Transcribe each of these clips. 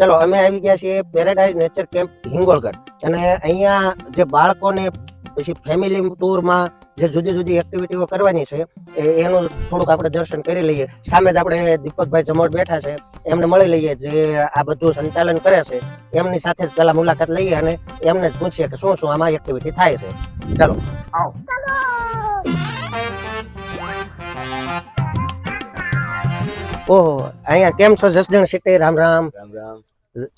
ચલો, અમે આવી ગયા છીએ પેરાડાઇઝ નેચર કેમ્પ હિંગોળગઢ. અને અહીંયા જે બાળકોને પછી ફેમિલી ટૂરમાં જે જુદી જુદી એક્ટિવિટીઓ કરવાની છે એનું થોડુંક આપણે દર્શન કરી લઈએ. સામે જ આપણે દીપકભાઈ જમોડ બેઠા છે. એમને મળી લઈએ જે આ બધું સંચાલન કરે છે. એમની સાથે જ પહેલા મુલાકાત લઈએ અને એમને જ પૂછીએ કે શું શું આમાં એક્ટિવિટી થાય છે. ચાલો. આવો. ઓહો અહીંયા કેમ છો? જસદણ સિટી રામ રામ. રામ રામ.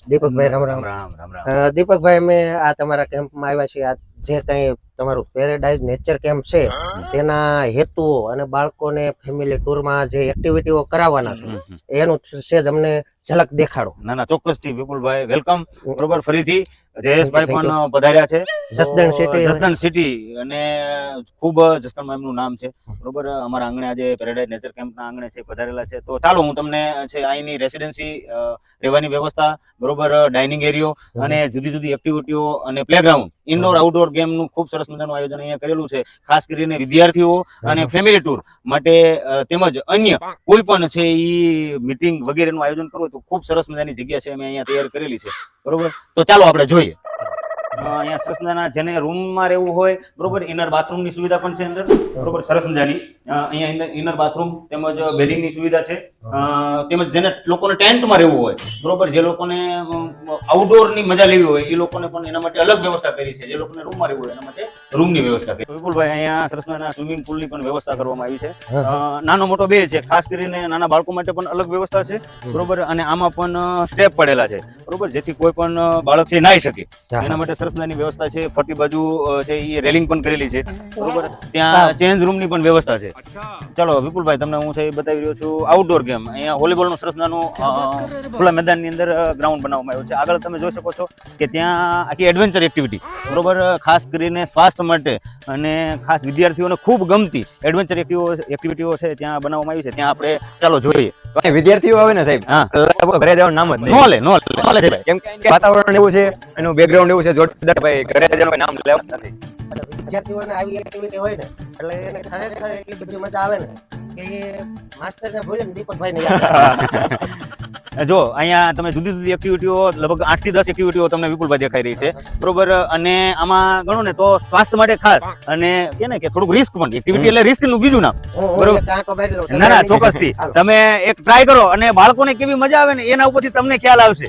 દીપકભાઈ રામ રામ. રામ રામ દીપકભાઈ અમે આ તમારા કેમ્પમાં આવ્યા છીએ. આ જે કંઈ તમારું પેરેડાઇઝ નેચર કેમ્પ છે તેના હેતુઓ અને બાળકોને ફેમિલી ટૂરમાં જે એક્ટિવિટીઓ કરાવવાના છો. એનું છે જ અમને ઝલક દેખાડો. ના ના ચોક્કસથી વિપુલભાઈ વેલકમ બરોબર ફરીથી. જયેશભાઈ પણ પધાર્યા છે. જસદણ સિટી જસદણ સિટી અને ખૂબ જસદણમાં એમનું નામ છે. બરોબર? અમારા આંગણે આજે પેરેડાઇઝ નેચર કેમ્પના આંગણે છે પધારેલા છે. તો ચાલો હું તમને છે અહીંની રેસિડેન્સી રહેવાની વ્યવસ્થા બરોબર ડાઇનિંગ એરિયો અને જુદી જુદી એક્ટિવિટીઓ અને પ્લેગ્રાઉન્ડ ઇન્ડોર આઉટડોર ગેમનું ખૂબ સરસ મજાનું આયોજન અહીંયા કરેલું છે. ખાસ કરીને વિદ્યાર્થીઓ અને ફેમિલી ટૂર માટે તેમજ અન્ય કોઈ પણ છે એ મિટિંગ વગેરેનું આયોજન કરવું તો ખૂબ સરસ મજાની જગ્યા છે અમે અહીંયા તૈયાર કરેલી છે. બરોબર? તો ચાલો આપણે જોઈએ. અહીંયા સરસ જેને રૂમમાં રહેવું હોય બરોબર ઇનર બાથરૂમની સુવિધા પણ છે અંદર બરોબર સરસ મજાની. અહીંયા ઇનર બાથરૂમ તેમજ બેડિંગની સુવિધા છે. તેમજ જેને લોકોને ટેન્ટમાં રહેવું હોય બરોબર જે લોકોને આઉટડોરની મજા લેવી હોય એ લોકોને પણ એના માટે અલગ વ્યવસ્થા કરી છે. જે લોકોને રૂમમાં રહેવું હોય એના માટે રૂમની વ્યવસ્થા કરી. વિપુલભાઈ અહીંયા સરસ મજાના સ્વિમિંગ પુલની પણ વ્યવસ્થા કરવામાં આવી છે. નાનો મોટો બે છે ખાસ કરીને નાના બાળકો માટે પણ અલગ વ્યવસ્થા છે બરોબર અને આમાં પણ સ્ટેપ પડેલા છે. બરોબર? જેથી કોઈ પણ બાળક છે નાઈ શકે. એના માટે સરસ મજાની વ્યવસ્થા છે. ફરતી બાજુ છે એ રેલિંગ પણ કરેલી છે. બરોબર? ત્યાં ચેન્જ રૂમની પણ વ્યવસ્થા છે. ચલો વિપુલભાઈ તમને હું છે એ બતાવી રહ્યો છું. આઉટડોર ગેમ અહીંયા વોલીબોલનું સરસ મજાનું ખુલ્લા મેદાનની અંદર ગ્રાઉન્ડ બનાવવામાં આવ્યું છે. આગળ તમે જોઈ શકો છો કે ત્યાં આખી એડવેન્ચર એક્ટિવિટી બરોબર? ખાસ કરીને સ્વાસ્થ્ય માટે અને ખાસ વિદ્યાર્થીઓને ખૂબ ગમતી એડવેન્ચર એક્ટિવિટીઓ છે ત્યાં બનાવવામાં આવી છે. ત્યાં આપણે ચાલો જોઈએ. વિદ્યાર્થીઓ આવે ને સાહેબ? હા. ઘરે જવાનું નામ જ નહીં. નો લે નો લે કેમ કે વાતાવરણ એવું છે એનું બેકગ્રાઉન્ડ એવું છે જોરદાર ભાઈ ઘરે જવાનું નામ લેવું નથી. વિદ્યાર્થીઓને આવી એક્ટિવિટી હોય ને એટલે એને ખરેખર એટલી બધી મજા આવે ને કે માસ્ટરને ભૂલે દીપકભાઈને યાદ. જો અહીંયા તમે જુદી જુદી એક્ટિવિટીઓ લગભગ આઠથી દસ એક્ટિવિટીઓ તમને વિપુલભાઈ દેખાઈ રહી છે. બરોબર અને આમાં ગણો ને તો સ્વાસ્થ્ય માટે ખાસ અને કે ને કે થોડુંક રિસ્ક પણ એક્ટિવિટી એટલે રિસ્કનું બીજું નામ. બરોબર. ના ના ચોક્કસથી તમે એક ટ્રાય કરો અને બાળકોને કેવી મજા આવે ને એના ઉપરથી તમને ખ્યાલ આવશે.